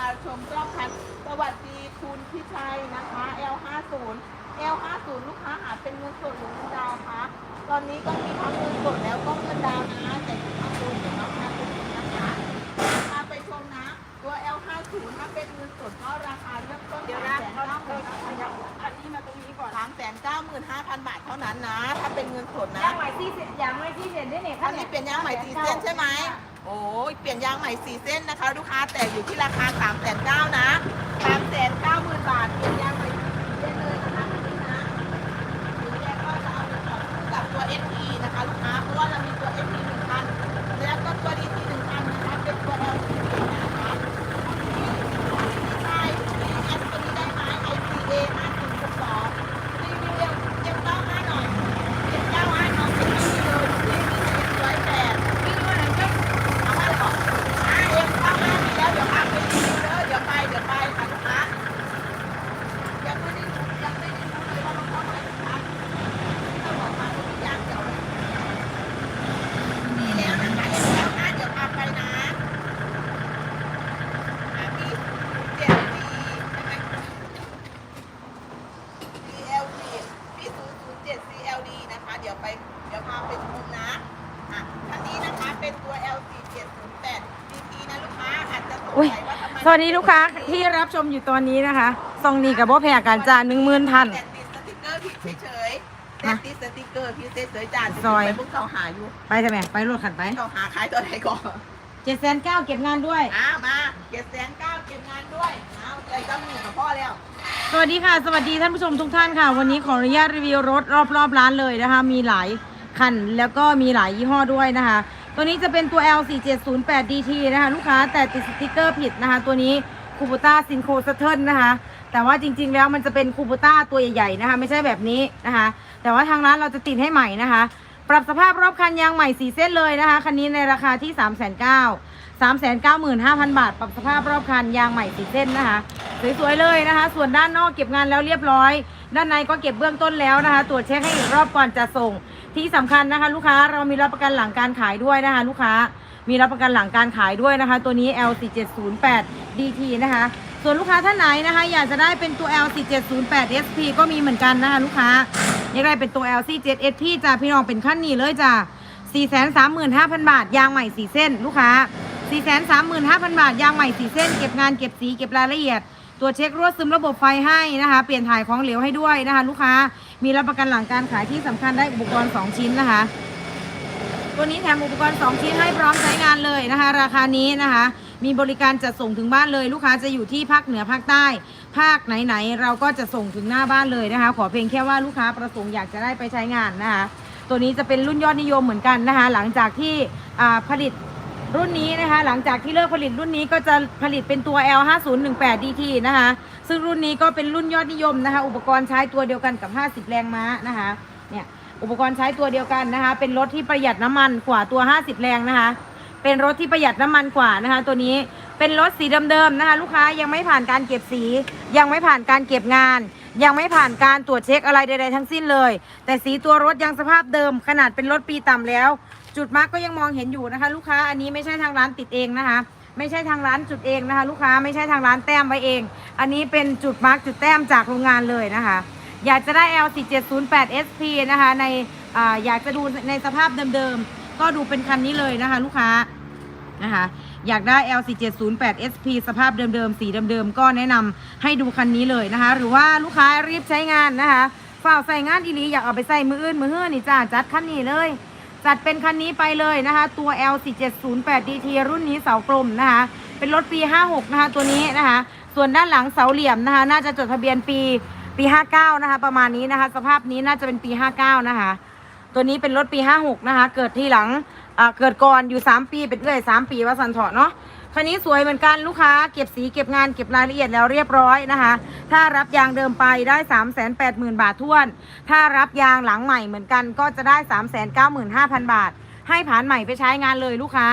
เดี๋ยวพาชมรอบคัน สวัสดีคุณพิชัยนะคะ L50 L50 ลูกค้าอาจเป็นเงินสดหรือเงินดาวน์คะ ตอนนี้ก็มีทั้งเงินสดแล้วก็เงินดาวน์นะแต่ที่ทำดูเดี๋ยวน้องพาไปดูนะคะพาไปชมนะ ตัว L50 ถ้าเป็นเงินสดก็ราคาเริ่มต้นเดี๋ยวนะเขาเขาขยับอันนี้มาตรงนี้ก่อนสามแสนเก้าหมื่นห้าพันบาทเท่านั้นนะ ถ้าเป็นเงินสดนะยางใหม่ที่เสร็จยางใหม่ที่เสร็จได้เนี่ยอันนี้เปลี่ยนยางใหม่สี่เส้นใช่ไหม โอ้ยเปลี่ยนยางใหม่สี่เส้นนะคะ ลูกค้าแต่อยู่ที่ราคา3ามแสนเก้านะสามแสนเก้าหมื่นบาทเปลี่ยนยางใหม่สี่เส้นเลยนะคะอันนี้นะหรือแยกก็จะเอาไปต่อกับตัว SP นะคะ ลูกค้าเพราะว่าเรามีตัว SP หนึ่งคันแล้วก็ตัว DC หนึ่งคันนะคะเป็นตัว LCD นะคะใช่แอปตัวนี้ได้ไหม IPA 5062รีวิวเอ็มเก้าห้าหน่อยเอ็มเก้าห้าน้องเป็นรีวิวเลยรีวิวร้อยแปด พี่ว่าไหนก็ เอามาเลยบอกอ่าเอ็มเข้ามาดีแล้วเดี๋ยวพาไปดูเด้อเดี๋ยวไปเดี๋ยวไปค่ะลูกค้ายังไม่ได้รู้ยังไม่ได้รู้เลยว่ามันเข้ามาลูกค้าถ้าบอกมาก็มียางเดียวเลยดีแล้วนะคะเอ็มเข้ามาเดี๋ยวพาไปนะอ่าพี่เจ็ดปีใช่ไหม CLD พี่ศูนย์ศูนย์เจ็ด CLD นะคะ เดี๋ยวไปเดี๋ยวพาไปชมนะอะคันนี้นะคะเป็นตัว LC 708 DT นะลูกค้าอาจจะสง อุ้ย สัย ว่าทำไมสวัสดีลูกค้าที่รับชมอยู่ตอนนี้นะคะซองนี้กับบ่แพ้การจานหนึ่งหมื่นท่านแต่ติดสติกเกอร์ผิดเฉยๆแต่ติดสติกเกอร์ผิดเฉยๆจ้าซอย ไปพวกเขาหาอยู่ไปทำไมไปรถขันไปเขาหาขายตัวไหนก่อนเจ็ดแสนเก้าเก็บงานด้วยอ่ามาเจ็ดแสนเก้าเก็บงานด้วยเอาใจก็มีกับพ่อแล้ว สวัสดีค่ะ สวัสดีท่านผู้ชมทุกท่านค่ะ วันนี้ขออนุญาตรีวิวรถรอบรอบๆร้านเลยนะคะ มีหลายคันแล้วก็มีหลายยี่ห้อด้วยนะคะ ตัวนี้จะเป็นตัว L4708DT นะคะ ลูกค้าแต่ติดสติกเกอร์ผิดนะคะ ตัวนี้คูบูต้าซินโคสเทิลนะคะ แต่ว่าจริง ๆ แล้วมันจะเป็นคูบูต้าตัวใหญ่ๆนะคะ ไม่ใช่แบบนี้นะคะ แต่ว่าทางร้านเราจะติดให้ใหม่นะคะ ปรับสภาพรอบคันยางใหม่สีเส้นเลยนะคะคันนี้ในราคาที่ 3 9 0 0 0 395,000 บาท ปรับสภาพรอบคันยางใหม่สีเส้นนะคะ สวยๆเลยนะคะ ส่วนด้านนอกเก็บงานแล้วเรียบร้อย ด้านในก็เก็บเบื้องต้นแล้วนะคะ ตรวจเช็คให้อีกรอบก่อนจะส่ง ที่สำคัญนะคะ ลูกค้าเรามีรับประกันหลังการขายด้วยนะคะ ลูกค้ามีรับประกันหลังการขายด้วยนะคะ ตัวนี้ L4708 DT นะคะ ส่วนลูกค้าท่านไหนนะคะ อยากจะได้เป็นตัว L4708 SP ก็มีเหมือนกันนะคะ ลูกค้าอยากได้เป็นตัว LC7SP จ้าพี่น้องเป็นขั้นนี้เลยจ้า435,000 บาท ยางใหม่สีเส้น ลูกค้า 435,000 บาท ยางใหม่สีเส้น เก็บงานเก็บสีเก็บรายละเอียดตรวเช็ครั่วซึมระบบไฟให้นะคะ เปลี่ยนถ่ายของเหลวให้ด้วยนะคะ ลูกค้า มีรับประกันหลังการขายที่สำคัญได้อุปกรณ์ 2 ชิ้นนะคะ ตัวนี้แถมอุปกรณ์ 2 ชิ้นให้พร้อมใช้งานเลยนะคะ ราคานี้นะคะ มีบริการจัดส่งถึงบ้านเลย ลูกค้าจะอยู่ที่ภาคเหนือภาคใต้ ภาคไหนๆเราก็จะส่งถึงหน้าบ้านเลยนะคะ ขอเพียงแค่ว่าลูกค้าประสงค์อยากจะได้ไปใช้งานนะคะ ตัวนี้จะเป็นรุ่นยอดนิยมเหมือนกันนะคะ หลังจากที่ผลิตรุ่นนี้นะคะ หลังจากที่เลิกผลิตรุ่นนี้ก็จะผลิตเป็นตัว L5018DT นะคะ ซึ่งรุ่นนี้ก็เป็นรุ่นยอดนิยมนะคะ อุปกรณ์ใช้ตัวเดียวกันกับ 50 แรงม้านะคะ เนี่ย อุปกรณ์ใช้ตัวเดียวกันนะคะ เป็นรถที่ประหยัดน้ำมันกว่าตัว 50 แรงนะคะ เป็นรถที่ประหยัดน้ำมันกว่านะคะ ตัวนี้ เป็นรถสีเดิมๆนะคะ ลูกค้ายังไม่ผ่านการเก็บสี ยังไม่ผ่านการเก็บงาน ยังไม่ผ่านการตรวจเช็คอะไรใด ๆ ทั้งสิ้นเลย แต่สีตัวรถยังสภาพเดิม ขนาดเป็นรถปีต่ำแล้ว จุดมาร์กก็ยังมองเห็นอยู่นะคะ ลูกค้า อันนี้ไม่ใช่ทางร้านติดเองนะคะ ไม่ใช่ทางร้านจุดเองนะคะ ลูกค้าไม่ใช่ทางร้านแต้มไว้เอง อันนี้เป็นจุดมาร์กจุดแต้มจากโรงงานเลยนะคะ อยากจะได้ L4708 SP นะคะในออยากจะดูในสภาพเดิมๆ ก็ดูเป็นคันนี้เลยนะคะ ลูกค้านะคะอยากได้ L4708 SP สภาพเดิมๆ สีเดิมๆ ก็แนะนำให้ดูคันนี้เลยนะคะ หรือว่าลูกค้ารีบใช้งานนะคะฝ่าใส่งานอีลีอยากเอาไปใส่มืออื่นมือเฮือนี่จ้าจัดคันนี้เลย จัดเป็นคันนี้ไปเลยนะคะ ตัว L4708 DT รุ่นนี้เสากลมนะคะ เป็นรถปี 56 นะคะ ตัวนี้นะคะ ส่วนด้านหลังเสาเหลี่ยมนะคะ น่าจะจดทะเบียนปีปี 59 นะคะ ประมาณนี้นะคะ สภาพนี้น่าจะเป็นปี 59 นะคะ ตัวนี้เป็นรถปี 56 นะคะ เกิดที่หลังเกิดก่อนอยู่ 3 ปีเป็นเอื้อย3 ปีว่าสันเถาะเนาะ คันนี้สวยเหมือนกันลูกค้า เก็บสีเก็บงานเก็บรายละเอียดแล้วเรียบร้อยนะคะ ถ้ารับยางเดิมไปได้ 3 8 0 0 0 0 บาทท้วน ถ้ารับยางหลังใหม่เหมือนกันก็จะได้ 3 9 5 0 0 0 บาท ให้ผ่านใหม่ไปใช้งานเลยลูกค้า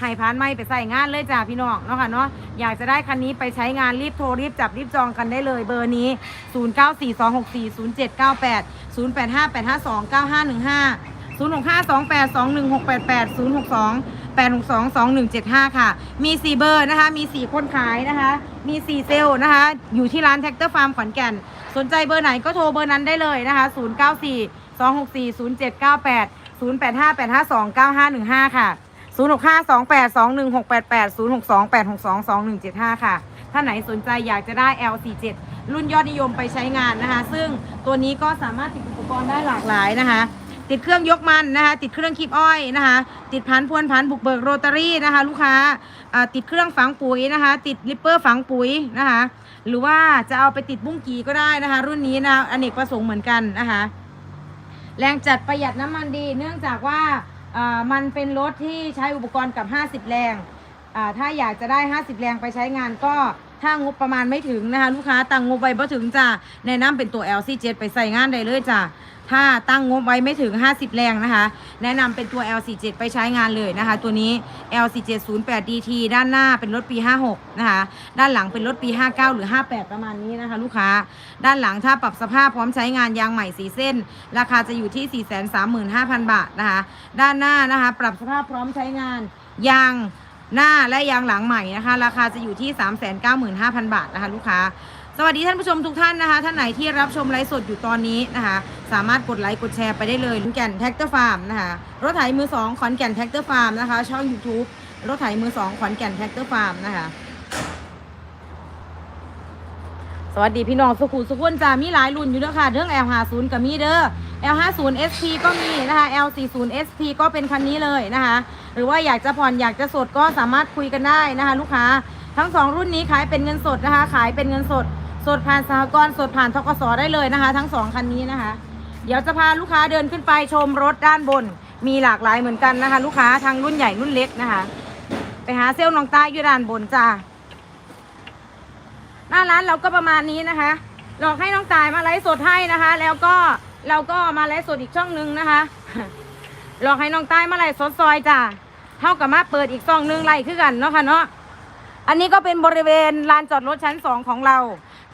ให้ผ่านใหม่ไปใส่งานเลยจ้าพี่น้องเนาะค่ะเนาะอยากจะได้คันนี้ไปใช้งานรีบโทรรีบจับรีบจองกันได้เลยเบอร์นี้ 0942640798 08585215 0652821688ค่ะ มี 4 เบอร์นะคะ มี 4 คนขายนะคะ มี 4 เซลล์นะคะ อยู่ที่ร้านแท็กเตอร์ฟาร์มขอนแก่น สนใจเบอร์ไหนก็โทรเบอร์นั้นได้เลยนะคะ 094 264 0798 085 852 9515 ค่ะ 065 28 21 688 062 862 2175 ค่ะ ถ้าไหนสนใจอยากจะได้ L47 รุ่นยอดนิยมไปใช้งานนะคะ ซึ่งตัวนี้ก็สามารถติดอุปกรณ์ได้หลากหลายนะคะ ติดเครื่องยกมันนะคะติดเครื่องคีบอ้อยนะคะติดพันพวนพันบุกเบิกโรตารี่นะคะลูกค้าติดเครื่องฝังปุ๋ยนะคะ ติดลิปเปอร์ฝังปุ๋ยนะคะหรือว่าจะเอาไปติดบุ้งกีก็ได้นะคะ รุ่นนี้นะอเนกประสงค์เหมือนกันนะคะ แรงจัดประหยัดน้ำมันดี เนื่องจากว่ามันเป็นรถที่ใช้อุปกรณ์กับ 50 แรงถ้าอยากจะได้ 50 แรงไปใช้งานก็ ถ้างบประมาณไม่ถึงนะคะลูกค้าตั้งงบไว้บ่ถึงจ้ะแนะนำเป็นตัว LC7 ไปใส่งานได้เลยจ้ะถ้าตั้งงบไว้ไม่ถึง 50 แรงนะคะ แนะนำเป็นตัว L47 ไปใช้งานเลยนะคะ ตัวนี้ L47 08 DT ด้านหน้าเป็นรถปี 56 นะคะ ด้านหลังเป็นรถปี 59 หรือ 58 ประมาณนี้นะคะ ลูกค้า ด้านหลังถ้าปรับสภาพพร้อมใช้งานยางใหม่สีเส้น ราคาจะอยู่ที่ 435,000 บาทนะคะ ด้านหน้านะคะ ปรับสภาพพร้อมใช้งานยาง หน้าและยางหลังใหม่นะคะ ราคาจะอยู่ที่ 395,000 บาทนะคะ ลูกค้า สวัสดีท่านผู้ชมทุกท่านนะคะ ท่านไหนที่รับชมไลฟ์สดอยู่ตอนนี้นะคะ สามารถกดไลค์กดแชร์ไปได้เลยขอนแก่นแท็กเตอร์ฟาร์มนะคะรถไถมือสองขอนแก่นแท็กเตอร์ฟาร์มนะคะ ช่อง YouTube รถไถมือสองขอนแก่นแท็กเตอร์ฟาร์มนะคะสวัสดีพี่น้องสุขุมสุขุนจ้ามีหลายรุ่นอยู่เด้อค่ะเรื่อง L50 กับมีเด้อ L50 SP ก็มีนะคะ L40 SP ก็เป็นคันนี้เลยนะคะ หรือว่าอยากจะผ่อนอยากจะสดก็สามารถคุยกันได้นะคะ ลูกค้าทั้งสองรุ่นนี้ขายเป็นเงินสดนะคะ ขายเป็นเงินสด สดผ่านสหกรณ์สดผ่านทกสได้เลยนะคะ ทั้งสองคันนี้นะคะ เดี๋ยวจะพาลูกค้าเดินขึ้นไปชมรถด้านบน มีหลากหลายเหมือนกันนะคะ ลูกค้าทั้งรุ่นใหญ่รุ่นเล็กนะคะ ไปหาเซลล์น้องใต้อยู่ด้านบนจ้าหน้าร้านเราก็ประมาณนี้นะคะหลอกให้น้องตายมาไลฟ์สดให้นะคะ แล้วก็ เราก็มาไลฟ์สดอีกช่องหนึ่งนะคะหลอกให้น้องใตายมาไลฟ์สดซอยจ้ะเท่ากับมาเปิดอีกช่องหนึ่งไลฟ์คือกันเนาะค่ะเนาะอันนี้ก็เป็นบริเวณลานจอดรถชั้นสองของเรา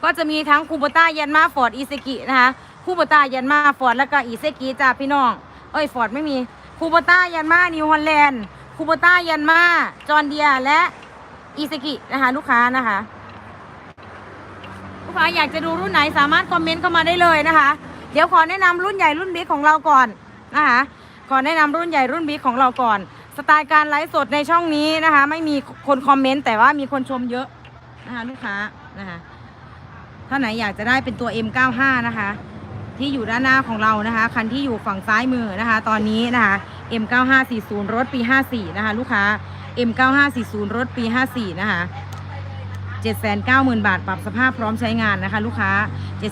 ก็จะมีทั้งคูโบต้ายันมาฟอร์ดอีเซกินะคะคูโบต้ายันมาฟอร์ดแล้วก็อีเซกิจ้าพี่น้อง เอ้ยฟอร์ดไม่มีคูโบต้ายันมานิวฮอลแลนด์คูโบต้ายันมาจอร์เดียและอีเซกินะคะลูกค้านะคะลูกค้าอยากจะดูรุ่นไหนสามารถคอมเมนต์เข้ามาได้เลยนะคะ เดี๋ยวขอแนะนำรุ่นใหญ่รุ่นบิ๊กของเราก่อนนะคะขอแนะนำรุ่นใหญ่รุ่นบิ๊กของเราก่อน สไตล์การไลฟ์สดในช่องนี้นะคะ ไม่มีคนคอมเมนต์แต่ว่ามีคนชมเยอะนะคะลูกค้านะคะถ้าไหนอยากจะได้เป็นตัว M95 นะคะ ที่อยู่ด้านหน้าของเรานะคะ คันที่อยู่ฝั่งซ้ายมือนะคะ ตอนนี้นะคะ M9540 รถปี 54 นะคะ ลูกค้า M9540 รถปี 54 นะคะ 790,000 บาท ปรับสภาพพร้อมใช้งานนะคะ ลูกค้า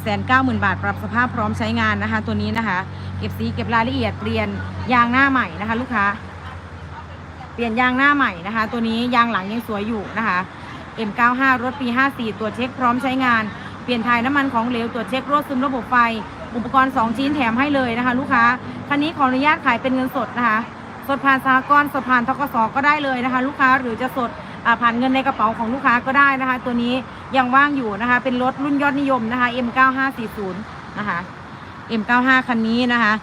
790,000 บาท ปรับสภาพพร้อมใช้งานนะคะ ตัวนี้นะคะ เก็บสีเก็บรายละเอียดเปลี่ยนยางหน้าใหม่นะคะ ลูกค้า เปลี่ยนยางหน้าใหม่นะคะ ตัวนี้ยางหลังยังสวยอยู่นะคะ M95 รถปี 54ตรวจเช็คพร้อมใช้งาน เปลี่ยนถ่ายน้ำมันของเหลวตรวจเช็ครั่วซึมระบบไฟ อุปกรณ์ 2 ชิ้นแถมให้เลยนะคะ ลูกค้า คันนี้ขออนุญาตขายเป็นเงินสดนะคะ สดผ่านสหกรณ์สดผ่านทกสก็ได้เลยนะคะ ลูกค้า หรือจะสด ผ่านเงินในกระเป๋าของลูกค้าก็ได้นะคะ ตัวนี้ยังว่างอยู่นะคะ เป็นรถรุ่นยอดนิยมนะคะ M9540 นะคะ M95 คันนี้นะคะ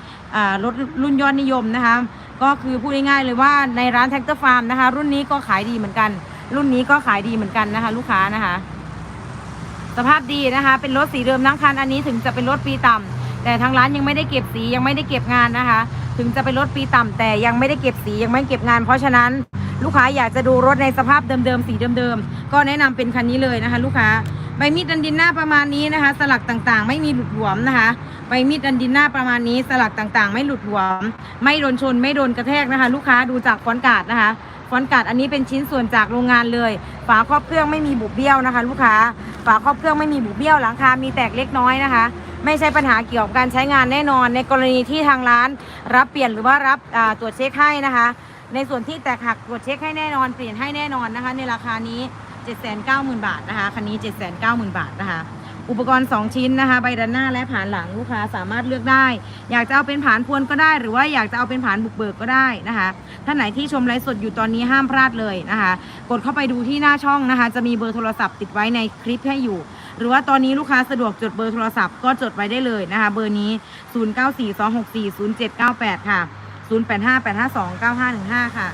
รถรุ่นยอดนิยมนะคะ ก็คือพูดง่ายๆเลยว่าในร้านแท็กเตอร์ฟาร์มนะคะ รุ่นนี้ก็ขายดีเหมือนกัน รุ่นนี้ก็ขายดีเหมือนกันนะคะ ลูกค้านะคะ สภาพดีนะคะ เป็นรถสีเดิมทั้งคันอันนี้ถึงจะเป็นรถปีต่ำแต่ทางร้านยังไม่ได้เก็บสียังไม่ได้เก็บงานนะคะ ถึงจะเป็นรถปีต่ำแต่ยังไม่ได้เก็บสียังไม่เก็บงาน เพราะฉะนั้น ลูกค้าอยากจะดูรถในสภาพเดิมๆสีเดิมๆก็แนะนำเป็นคันนี้เลยนะคะ ลูกค้าใบมีดดันดินหน้าประมาณนี้นะคะ สลักต่างๆ ไม่มีหลุดหลวมนะคะใบมีดดันดินหน้าประมาณนี้ สลักต่างๆ ไม่หลุดหลวม ไม่โดนชนไม่โดนกระแทกนะคะ ลูกค้าดูจากฟอนกาดนะคะฟอนกาดอันนี้เป็นชิ้นส่วนจากโรงงานเลย ฝาครอบเครื่องไม่มีบุบเบี้ยวนะคะ ลูกค้าฝาครอบเครื่องไม่มีบุบเบี้ยวหลังคา มีแตกเล็กน้อยนะคะ ไม่ใช่ปัญหาเกี่ยวกับการใช้งานแน่นอน ในกรณีที่ทางร้าน รับเปลี่ยนหรือว่ารับตรวจเช็คให้นะคะ ในส่วนที่แตกหักตรวจเช็คให้แน่นอนเปลี่ยนให้แน่นอนนะคะ ในราคานี้ 790,000 บาทนะคะคันนี้ 790,000 บาทนะคะ อุปกรณ์ 2 ชิ้นนะคะ ใบด้านหน้าและผานหลังลูกค้าสามารถเลือกได้ อยากจะเอาเป็นผานพวนก็ได้ หรือว่าอยากจะเอาเป็นผานบุกเบิกก็ได้นะคะท่านไหนที่ชมไลฟ์สดอยู่ตอนนี้ห้ามพลาดเลยนะคะ กดเข้าไปดูที่หน้าช่องนะคะ จะมีเบอร์โทรศัพท์ติดไว้ในคลิปให้อยู่หรือว่าตอนนี้ลูกค้าสะดวกจดเบอร์โทรศัพท์ก็จดไว้ได้เลยนะคะ เบอร์นี้ 0942640798 ค่ะ 0858529515 ค่ะ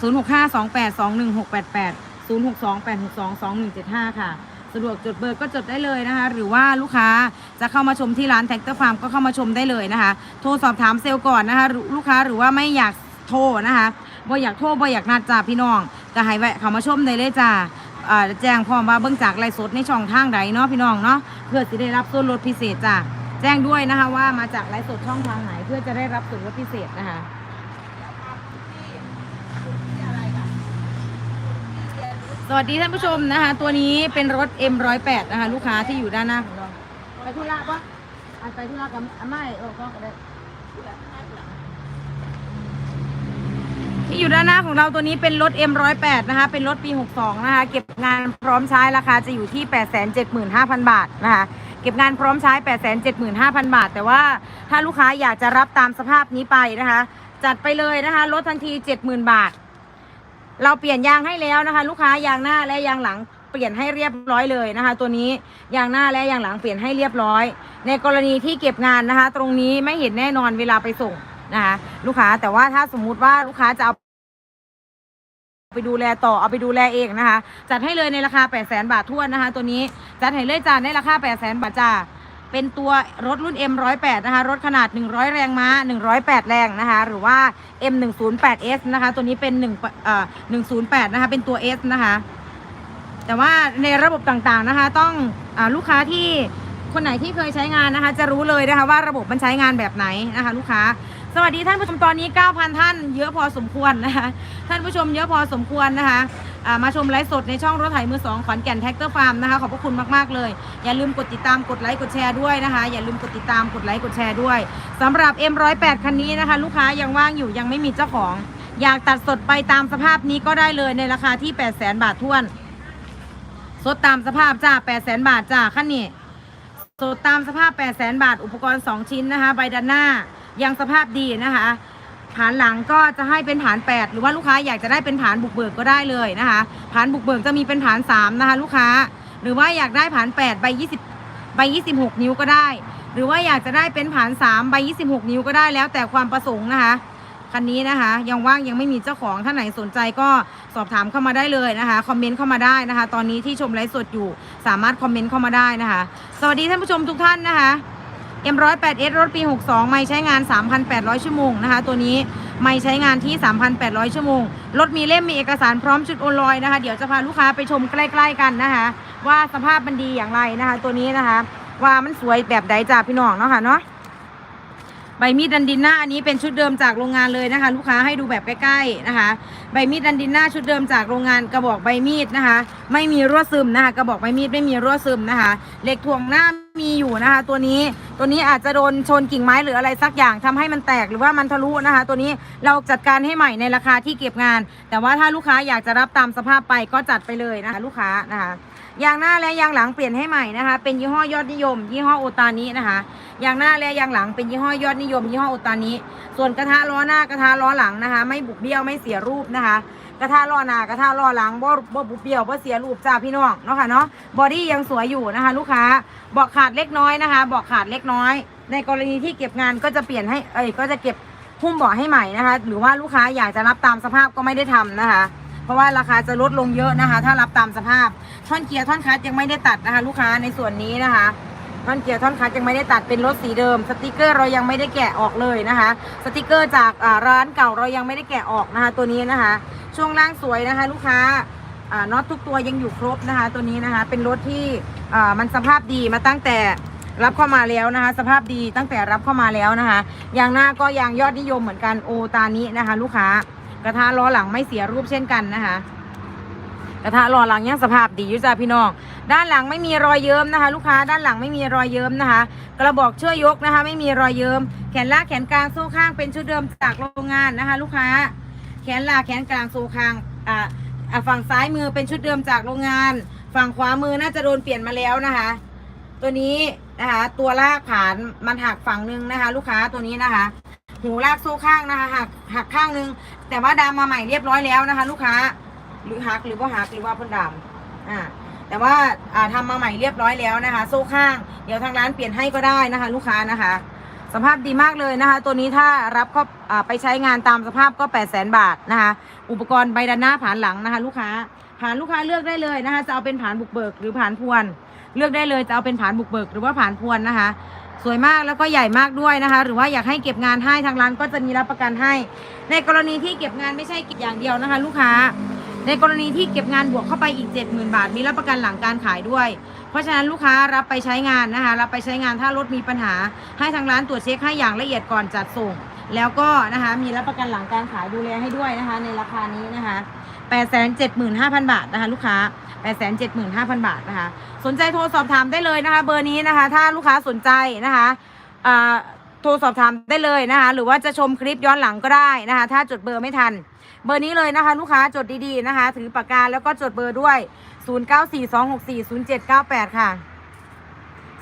0652821688 0628622175 ค่ะ สะดวกจดเบอร์ก็จดได้เลยนะคะ หรือว่าลูกค้าจะเข้ามาชมที่ร้านแท็กเตอร์ฟาร์มก็เข้ามาชมได้เลยนะคะ โทรสอบถามเซลล์ก่อนนะคะลูกค้าหรือว่าไม่อยากโทรนะคะบ่อยากโทรบ่อยากนัดจ้าพี่น้องก็ให้แวะเข้ามาชมได้เลยจ้าอ่าแจ้งพร้อมว่าเบื้องจากไลฟ์สดในช่องทางใดเนาะพี่น้องเนาะเพื่อจะได้รับส่วนลดพิเศษจ้า แจ้งด้วยนะคะว่ามาจากไลฟ์สดช่องทางไหนเพื่อจะได้รับส่วนลดพิเศษนะคะสวัสดีท่านผู้ชมนะคะ ตัวนี้เป็นรถ M108 นะคะ ลูกค้าที่อยู่ด้านหน้าของเราไปธุระปะอะไปธุระกับอาม่าเออก็ได้ที่อยู่ด้านหน้าของเราตัวนี้เป็นรถ M108 นะคะ เป็นรถปี 62 นะคะ เก็บงานพร้อมใช้ราคาจะอยู่ที่ 875,000 บาทนะคะ เก็บงานพร้อมใช้ 875,000 บาท แต่ว่าถ้าลูกค้าอยากจะรับตามสภาพนี้ไปนะคะ จัดไปเลยนะคะลดทันที 70,000 บาท เราเปลี่ยนยางให้แล้วนะคะ ลูกค้ายางหน้าและยางหลังเปลี่ยนให้เรียบร้อยเลยนะคะ ตัวนี้ยางหน้าและยางหลังเปลี่ยนให้เรียบร้อย ในกรณีที่เก็บงานนะคะ ตรงนี้ไม่เห็นแน่นอนเวลาไปส่งนะคะ ลูกค้าแต่ว่าถ้าสมมุติว่าลูกค้าจะเอา ไปดูแลต่อเอาไปดูแลเองนะคะ จัดให้เลยในราคา 8 0 0 0 0 0บาททั่วนะคะ ตัวนี้จัดให้เลยจ้าในราคา 8 0 0 0 0 0บาทจ้าเป็นตัวรถรุ่น M108 นะคะ รถขนาด 100 แรงม้า 108 แรงนะคะ หรือว่า M108S นะคะ ตัวนี้เป็น1เอ่อ108 นะคะ เป็นตัว S นะคะ แต่ว่าในระบบต่างๆนะคะ ต้องอลูกค้าที่คนไหนที่เคยใช้งานนะคะ จะรู้เลยนะคะว่าระบบมันใช้งานแบบไหนนะคะ ลูกค้า สวัสดีท่านผู้ชมตอนนี้ 9,000 ท่านเยอะพอสมควรนะคะท่านผู้ชมเยอะพอสมควรนะคะมาชมไลฟ์สดในช่องรถไถมือสองขอนแก่นแท็กเตอร์ฟาร์มนะคะขอบพระคุณมากๆเลย อย่าลืมกดติดตามกดไลค์กดแชร์ด้วยนะคะ อย่าลืมกดติดตามกดไลค์กดแชร์ด้วยสำหรับ M108 คันนี้นะคะ ลูกค้ายังว่างอยู่ยังไม่มีเจ้าของ อยากตัดสดไปตามสภาพนี้ก็ได้เลยในราคาที่ 800,000บาทท้วน สดตามสภาพจ้า800,000บาทจ้าขั้นนี้สดตามสภาพ 800,000บาท อุปกรณ์ 2 ชิ้นนะคะใบด้านหน้า ยังสภาพดีนะคะ ฐานหลังก็จะให้เป็นฐาน 8 หรือว่าลูกค้าอยากจะได้เป็นฐานบุกเบิกก็ได้เลยนะคะฐานบุกเบิกจะมีเป็นฐาน3นะคะลูกค้า หรือว่าอยากได้ฐาน8ใบ20ใบ26 นิ้วก็ได้ หรือว่าอยากจะได้เป็นฐาน3ใบ26 นิ้วก็ได้แล้วแต่ความประสงค์นะคะคันนี้นะคะยังว่างยังไม่มีเจ้าของท่านไหนสนใจก็สอบถามเข้ามาได้เลยนะคะคอมเมนต์เข้ามาได้นะคะ ตอนนี้ที่ชมไลฟ์สดอยู่สามารถคอมเมนต์เข้ามาได้นะคะ สวัสดีท่านผู้ชมทุกท่านนะคะ M108S รถปี 62 ไม่ใช้งาน 3,800 ชั่วโมงนะคะ ตัวนี้ไม่ใช้งานที่ 3,800 ชั่วโมง รถมีเล่มมีเอกสารพร้อมชุดโอนลอยนะคะ เดี๋ยวจะพาลูกค้าไปชมใกล้ๆกันนะคะ ว่าสภาพมันดีอย่างไรนะคะ ตัวนี้นะคะ ว่ามันสวยแบบใดจ้าพี่น้องเนาะค่ะเนาะใบมีดดันดินหน้าอันนี้เป็นชุดเดิมจากโรงงานเลยนะคะ ลูกค้าให้ดูแบบใกล้ๆนะคะ ใบมีดดันดินหน้าชุดเดิมจากโรงงานกระบอกใบมีดนะคะ ไม่มีรั่วซึมนะคะ กระบอกใบมีดไม่มีรั่วซึมนะคะเหล็กถ่วงหน้า มีอยู่นะคะตัวนี้ตัวนี้อาจจะโดนชนกิ่งไม้หรืออะไรสักอย่างทำให้มันแตกหรือว่ามันทะลุนะคะ ตัวนี้เราจัดการให้ใหม่ในราคาที่เก็บงาน แต่ว่าถ้าลูกค้าอยากจะรับตามสภาพไปก็จัดไปเลยนะคะลูกค้านะคะยางหน้าและยางหลังเปลี่ยนให้ใหม่นะคะ เป็นยี่ห้อยอดนิยม ยี่ห้อโอตานินะคะยางหน้าและยางหลังเป็นยี่ห้อยอดนิยม ยี่ห้อโอตานิส่วนกระทะล้อหน้ากระทะล้อหลังนะคะ ไม่บุบเบี้ยวไม่เสียรูปนะคะ กระทะล้อหน้ากระทะล้อหลังบ่บ่บุเบี้ยวบ่เสียรูปจ้าพี่น้องเนาะค่ะเนาะบอดี้ยังสวยอยู่นะคะ ลูกค้าบาะขาดเล็กน้อยนะคะบาะขาดเล็กน้อย ในกรณีที่เก็บงานก็จะเปลี่ยนให้เอ้ยก็จะเก็บหุ้มบาะให้ใหม่นะคะ หรือว่าลูกค้าอยากจะรับตามสภาพก็ไม่ได้ทำนะคะเพราะว่าราคาจะลดลงเยอะนะคะ ถ้ารับตามสภาพ ท่อนเกียร์ท่อนคลัตช์ยังไม่ได้ตัดนะคะ ลูกค้าในส่วนนี้นะคะ ท่อนเกียร์ท่อนคลัตช์ยังไม่ได้ตัดเป็นรถสีเดิม สติกเกอร์เรายังไม่ได้แกะออกเลยนะคะ สติกเกอร์จากร้านเก่าเรายังไม่ได้แกะออกนะคะ ตัวนี้นะคะ ช่วงล่างสวยนะคะ ลูกค้าน็อตทุกตัวยังอยู่ครบนะคะ ตัวนี้นะคะ เป็นรถที่มันสภาพดีมาตั้งแต่รับเข้ามาแล้วนะคะ สภาพดีตั้งแต่รับเข้ามาแล้วนะคะยางหน้าก็ยางยอดนิยมเหมือนกันโอตานี้นะคะ ลูกค้ากระทะล้อหลังไม่เสียรูปเช่นกันนะคะ กระทะล้อหลังยังสภาพดีอยู่จ้าพี่น้องด้านหลังไม่มีรอยเยิ้มนะคะ ลูกค้าด้านหลังไม่มีรอยเยิ้มนะคะ กระบอกช่วยยกนะคะ ไม่มีรอยเยิ้มแขนลากแขนกลางโซ่ข้างเป็นชุดเดิมจากโรงงานนะคะ ลูกค้า แขนลากแขนกลางโซ่ข้างอ่าอ่าฝั่งซ้ายมือเป็นชุดเดิมจากโรงงาน ฝั่งขวามือน่าจะโดนเปลี่ยนมาแล้วนะคะ ตัวนี้นะคะตัวลากผานมันหักฝั่งหนึ่งนะคะ ลูกค้าตัวนี้นะคะ หูลากโซ่ข้างนะคะหักหักข้างหนึง แต่ว่าดามมาใหม่เรียบร้อยแล้วนะคะ ลูกค้าหรือหักหรือว่าหักหรือว่าพ่นดำอ่าแต่ว่าอ่าทำมาใหม่เรียบร้อยแล้วนะคะ โซ่ข้าง เดี๋ยวทางร้านเปลี่ยนให้ก็ได้นะคะ ลูกค้านะคะ สภาพดีมากเลยนะคะ ตัวนี้ถ้ารับเข้าไปใช้งานตามสภาพก็ 8 0 0 0 0 0บาทนะคะ อุปกรณ์ใบด้านหน้าผานหลังนะคะ ลูกค้าผานลูกค้าเลือกได้เลยนะคะ จะเอาเป็นผานบุกเบิกหรือผานพวน เลือกได้เลยจะเอาเป็นผานบุกเบิกหรือว่าผานพวนนะคะ สวยมากแล้วก็ใหญ่มากด้วยนะคะ หรือว่าอยากให้เก็บงานให้ทางร้านก็จะมีรับประกันให้ ในกรณีที่เก็บงานไม่ใช่เก็บอย่างเดียวนะคะ ลูกค้า ในกรณีที่เก็บงานบวกเข้าไปอีก 70,000 บาท มีรับประกันหลังการขายด้วย เพราะฉะนั้นลูกค้ารับไปใช้งานนะคะ รับไปใช้งานถ้ารถมีปัญหา ให้ทางร้านตรวจเช็คให้อย่างละเอียดก่อนจัดส่ง แล้วก็นะคะมีรับประกันหลังการขายดูแลให้ด้วยนะคะ ในราคานี้นะคะ875,000 บาทนะคะ ลูกค้า 875,000 บาทนะคะ สนใจโทรสอบถามได้เลยนะคะ เบอร์นี้นะคะ ถ้าลูกค้าสนใจนะคะอ่าโทรสอบถามได้เลยนะคะ หรือว่าจะชมคลิปย้อนหลังก็ได้นะคะ ถ้าจดเบอร์ไม่ทัน เบอร์นี้เลยนะคะ ลูกค้าจดดีๆนะคะ ถือปากกาแล้วก็จดเบอร์ด้วย 0942640798 ค่ะ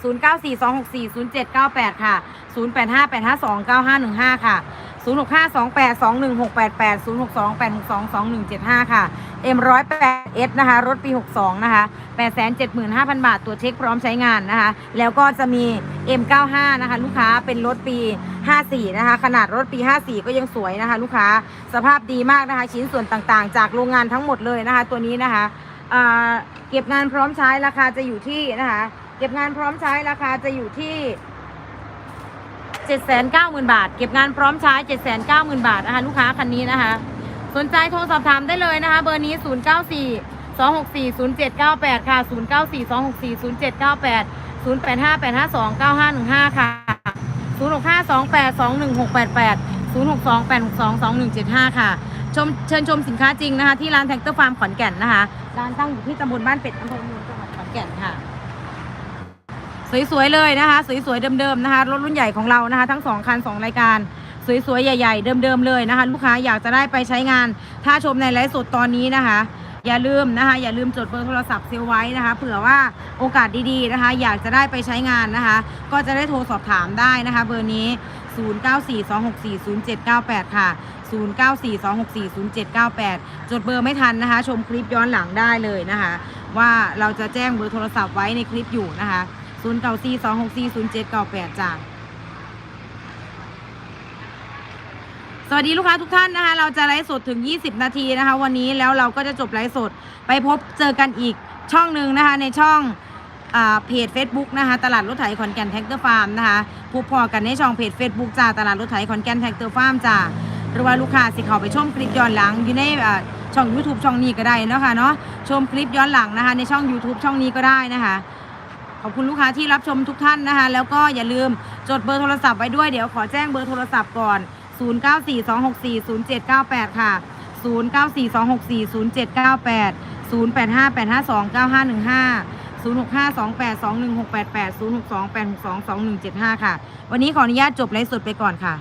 0942640798 ค่ะ 0858529515 ค่ะ 0652821688 0628622175 ค่ะ M108S นะคะ รถปี 62 นะคะ 875,000 บาท ตัวเช็คพร้อมใช้งานนะคะ แล้วก็จะมี M95 นะคะ ลูกค้าเป็นรถปี 54 นะคะ ขนาดรถปี 54 ก็ยังสวยนะคะ ลูกค้าสภาพดีมากนะคะ ชิ้นส่วนต่างๆ จากโรงงานทั้งหมดเลยนะคะ ตัวนี้นะคะเก็บงานพร้อมใช้ราคาจะอยู่ที่นะคะ เก็บงานพร้อมใช้ราคาจะอยู่ที่ 790,000 บาท เก็บงานพร้อมใช้ 790,000 บาทนะคะลูกค้าคันนี้นะคะ สนใจโทรสอบถามได้เลยนะคะ เบอร์นี้ 094 264 0798 ค่ะ 094 264 0798 085852 9515 ค่ะ 06528 21688 062 862 2175 ค่ะ ชมเชิญชมสินค้าจริงนะคะ ที่ร้านแท็กเตอร์ฟาร์มขอนแก่นนะคะ ร้านตั้งอยู่ที่ตำบลบ้านเป็ดอำเภอเมืองจังหวัดขอนแก่นค่ะ สวยๆเลยนะคะ สวยๆเดิมๆนะคะรถรุ่นใหญ่ของเรานะคะ ทั้งสองคันสองรายการสวยๆ ใหญ่ๆ เดิมๆ เลยนะคะ ลูกค้าอยากจะได้ไปใช้งาน ถ้าชมในไลฟ์สดตอนนี้นะคะ อย่าลืมนะคะ อย่าลืมจดเบอร์โทรศัพท์เซลไว้นะคะ เผื่อว่าโอกาสดีๆนะคะ อยากจะได้ไปใช้งานนะคะ ก็จะได้โทรสอบถามได้นะคะ เบอร์นี้ 0942640798 ค่ะ 0942640798 จดเบอร์ไม่ทันนะคะ ชมคลิปย้อนหลังได้เลยนะคะ ว่าเราจะแจ้งเบอร์โทรศัพท์ไว้ในคลิปอยู่นะคะ 0942640798จ้าสวัสดีลูกค้าทุกท่านนะคะ เราจะไลฟ์สดถึง 20 นาทีนะคะ วันนี้แล้วเราก็จะจบไลฟ์สดไปพบเจอกันอีกช่องหนึ่งนะคะ ในช่องอาเพจ Facebook นะคะ ตลาดรถไถขอนแก่นแท็กเตอร์ฟาร์มนะคะพบพอกันในช่องเพจ Facebook จ้าตลาดรถไถขอนแก่นแท็กเตอร์ฟาร์มจ้าหรือว่าลูกค้าสิเขาไปชมคลิปย้อนหลังอยู่ในอ่าช่อง YouTube ช่องนี้ก็ได้เนาะค่ะเนาะชมคลิปย้อนหลังนะคะ ในช่อง YouTube ช่องนี้ก็ได้นะคะ ขอบคุณลูกค้าที่รับชมทุกท่านนะคะ แล้วก็อย่าลืมจดเบอร์โทรศัพท์ไว้ด้วยเดี๋ยวขอแจ้งเบอร์โทรศัพท์ก่อน 0942640798 ค่ะ 0942640798 0858529515 0652821688 0628622175 ค่ะ วันนี้ขออนุญาตจบไลฟ์สดไปก่อนค่ะ